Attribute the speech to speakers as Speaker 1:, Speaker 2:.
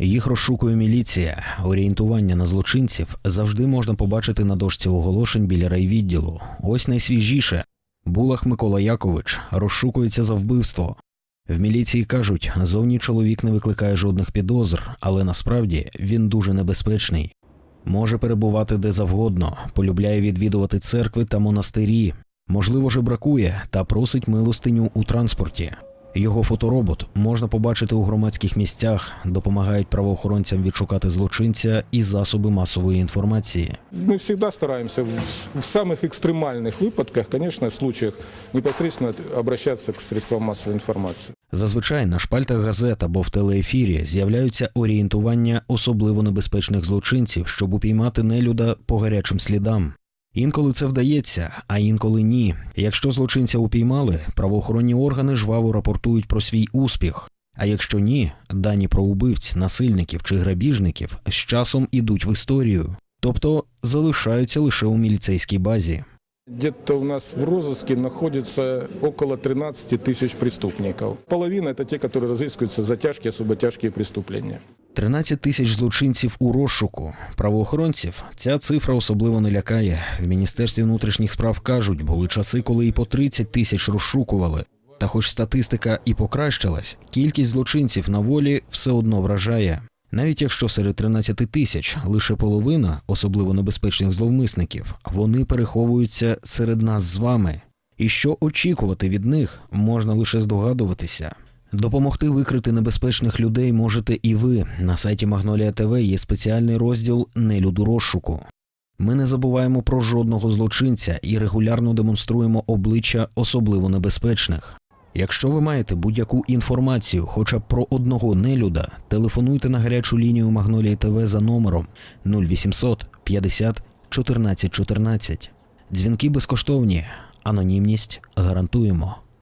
Speaker 1: Їх розшукує міліція. Орієнтування на злочинців завжди можна побачити на дошці оголошень біля райвідділу. Ось найсвіжіше. Булах Микола Якович розшукується за вбивство. В міліції кажуть, зовні чоловік не викликає жодних підозр, але насправді він дуже небезпечний. Може перебувати де завгодно, полюбляє відвідувати церкви та монастирі. Можливо, жебракує та просить милостиню у транспорті. Його фоторобот можна побачити у громадських місцях, допомагають правоохоронцям відшукати злочинця і засоби масової інформації.
Speaker 2: Мы всегда стараемся в, в самых экстремальных выпадках, конечно, случаях непосредственно обращаться к средствам массовой информации.
Speaker 1: Зазвичай на шпальтах газет або в телеефірі з'являються орієнтування особливо небезпечних злочинців, щоб упіймати нелюда по гарячим слідам. Інколи це вдається, а інколи ні. Якщо злочинця упіймали, правоохоронні органи жваво рапортують про свій успіх. А якщо ні, дані про убивць, насильників чи грабіжників з часом ідуть в історію, тобто залишаються лише у міліцейській базі.
Speaker 2: Где-то у нас в розыске находится около 13 тысяч преступников. Половина – это те, которые разыскиваются за тяжкие, особо тяжкие преступления.
Speaker 1: 13 тисяч злочинців у розшуку. Правоохоронців ця цифра особливо не лякає. В міністерстві внутрішніх справ кажуть, були часи, коли і по 30 тисяч розшукували. Та, хоч статистика і покращилась, кількість злочинців на волі все одно вражає. Навіть якщо серед 13 тисяч лише половина, особливо небезпечних зловмисників, вони переховуються серед нас з вами. І що очікувати від них, можна лише здогадуватися. Допомогти викрити небезпечних людей можете і ви. На сайті Магнолія ТВ є спеціальний розділ Нелюду розшуку. Ми не забуваємо про жодного злочинця і регулярно демонструємо обличчя особливо небезпечних. Якщо ви маєте будь-яку інформацію, хоча б про одного нелюда, телефонуйте на гарячу лінію Магнолії ТВ за номером 0800 50 14 14. Дзвінки безкоштовні, анонімність гарантуємо.